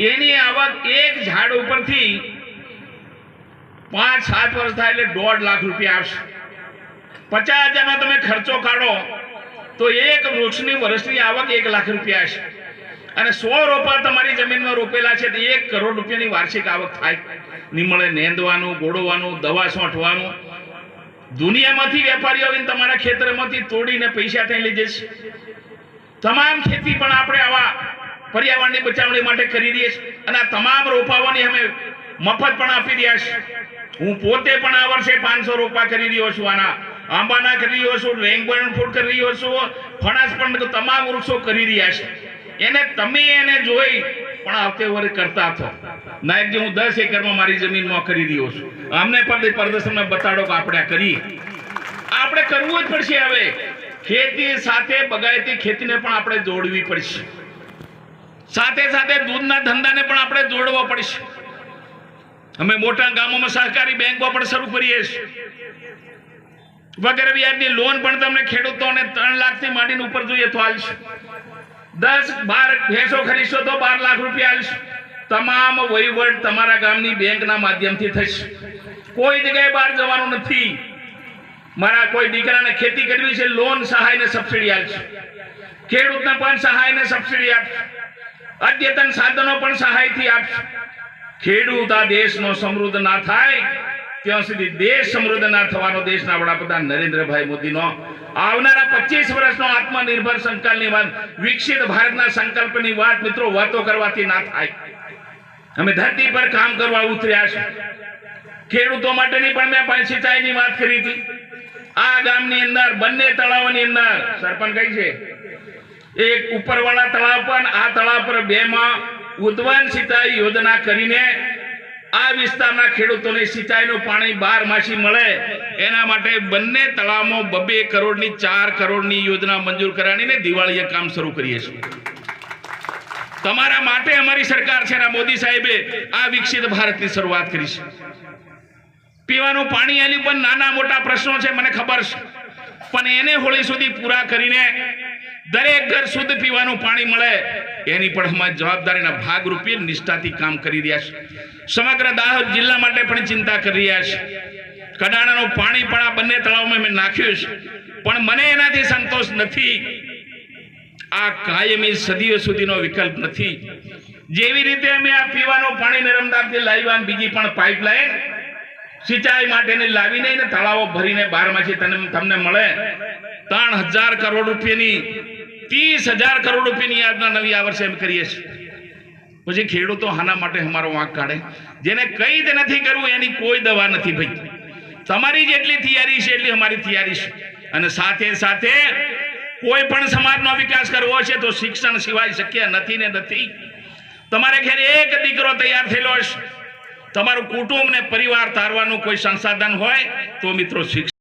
એની આવક એક ઝાડ ઉપરથી પાંચ, સાત વર્ષ થાય એટલે દોઢ લાખ રૂપિયા આવશે. પચાસ હજારમાં તમે ખર્ચો કાઢો, તો એક વૃક્ષની વર્ષની આવક એક લાખ રૂપિયા હશે. અને સો રોપા તમારી જમીનમાં રોપેલા છે, તો એક કરોડ રૂપિયાની વાર્ષિક આવક થાય. નિમળે નેંદવાનું, ગોળવાનું, દવા છોંટવાનું દુનિયામાંથી વેપારીઓ આવીને તમારા ખેતરમાંથી તોડીને પૈસા ત્યાં લઈ જશે તમામ ખેતી પણ આપણે આવા પર્યાવરણની બચાવણી માટે કરી દઈએ છીએ. અને આ તમામ રોપાઓની અમે મફત પણ આપી રહ્યા છીએ. હું પોતે પણ આ વર્ષે પાંચસો રોપા કરી રહ્યો છું. આના આંબાના કરી રહ્યો છું રેંગણ ફૂડ કરી રહ્યો છું. ફણસ પણ તમામ વૃક્ષો કરી રહ્યા છે. એને તમે એને જોઈ પણ આવતે વર્ષ કરતા થો નાયક જે, હું દસ એકરમાં મારી જમીનમાં કરી રહ્યો છું. અમને પણ પ્રદર્શનમાં બતાડો કે આપણે કરીએ. આપણે કરવું જ પડશે હવે. ખેતી સાથે બગાયતી ખેતીને પણ આપણે જોડવી પડશે. સાથે સાથે દૂધના ધંધાને પણ આપણે જોડવો પડશે. અમે મોટા ગામોમાં સહકારી બેંકો પણ શરૂ કરીએ છીએ. વગેરે વ્યાજની લોન પણ તમને ખેડૂતોને ત્રણ લાખથી માંડીને ઉપર જોઈએ તો હાલશે દસ, બાર ભેંસો ખરીદશો તો બાર લાખ રૂપિયા હાલશે તમામ વહીવટ તમારા ગામની બેંકના માધ્યમથી થશે. કોઈ જગ્યાએ બહાર જવાનું નથી. મારા કોઈ દીકરાને ખેતી કરવી છે, લોન સહાય ને સબસિડી આપશે. ખેડૂતને પણ સહાય ને સબસિડી આપશે. અદ્યતન સાધનો પણ સહાયથી આપશે ખેડૂત આ દેશનો સમૃદ્ધ ના થાય. ત્યાં સુધી દેશ સમૃદ્ધ ના થવાનો દેશના વડાપ્રધાન નરેન્દ્રભાઈ મોદીનો આવનારા પચીસ વર્ષનો આત્મનિર્ભર સંકલ્પની વાત, વિકસિત ભારતના સંકલ્પની વાત, મિત્રો, વાતો કરવાથી ના થાય. અમે ધરતી પર કામ કરવા ઉતર્યા છે ખેડૂતો માટેની પણ મેં સિંચાઈની વાત કરી હતી. આ ગામની અંદર, બંને તળાવોની અંદર, સરપંચ કઈ છે એક ઉપરવાળા તળાવ પણ આ તળાવ પર બે માં ઉદ્વન સિંચાઈ યોજના કરીને આ વિસ્તારના ખેડૂતોને સિંચાઈનું પાણી બાર માસી મળે. એના માટે બંને તળાવમાં બબે કરોડની, ચાર કરોડની યોજના મંજૂર કરાવીને દિવાળીએ કામ શરૂ કરીએ છીએ. તમારા માટે અમારી સરકાર છે મોદી સાહેબે આ વિકસિત ભારતની શરૂઆત કરી છે. પીવાનું પાણી એની પણ નાના મોટા પ્રશ્નો છે, મને ખબર છે. પણ એને હોળી સુધી પૂરા કરીને દરેક ઘર શુદ્ધ પીવાનું પાણી મળે, એની પણ અમારી જવાબદારીના ભાગરૂપે નિષ્ઠાથી કામ કરી રહ્યા છે. સમગ્ર દાહોદ જિલ્લા માટે પણ ચિંતા કરી રહ્યા છે. કડાણાનું પાણી પણ આ બંને તળાવમાં મેં નાખ્યું છે. પણ મને એનાથી સંતોષ નથી. આ કાયમી સદીઓ સુધીનો વિકલ્પ નથી. જેવી રીતે અમે આ પીવાનું પાણી નરમદાબથી લાવ્યા બીજી પણ પાઇપલાઇન સિંચાઈ માટેની લાવીને તળાવો ભરીને બારમાસી તમને મળે. ત્રણ હજાર કરોડ રૂપિયાની ત્રીસ હજાર કરોડ રૂપિયાની યાદના નવી આ વર્ષે એમ કરીએ છીએ. પછી ખેડૂતો આના માટે અમારો વાંક કાઢે. જેને કઈ જ નથી કરવું, એની કોઈ દવા નથી ભાઈ. તમારી જેટલી તૈયારી છે એટલી અમારી તૈયારી છે. અને સાથે સાથે કોઈ પણ સમાજનો વિકાસ કરવો છે તો શિક્ષણ સિવાય શક્ય નથી ને નથી. તમારે ઘેર એક દીકરો તૈયાર થયેલો હશે. તમારું કુટુંબ ને પરિવાર તારવાનું કોઈ સંસાધન હોય તો મિત્રો શિક્ષણ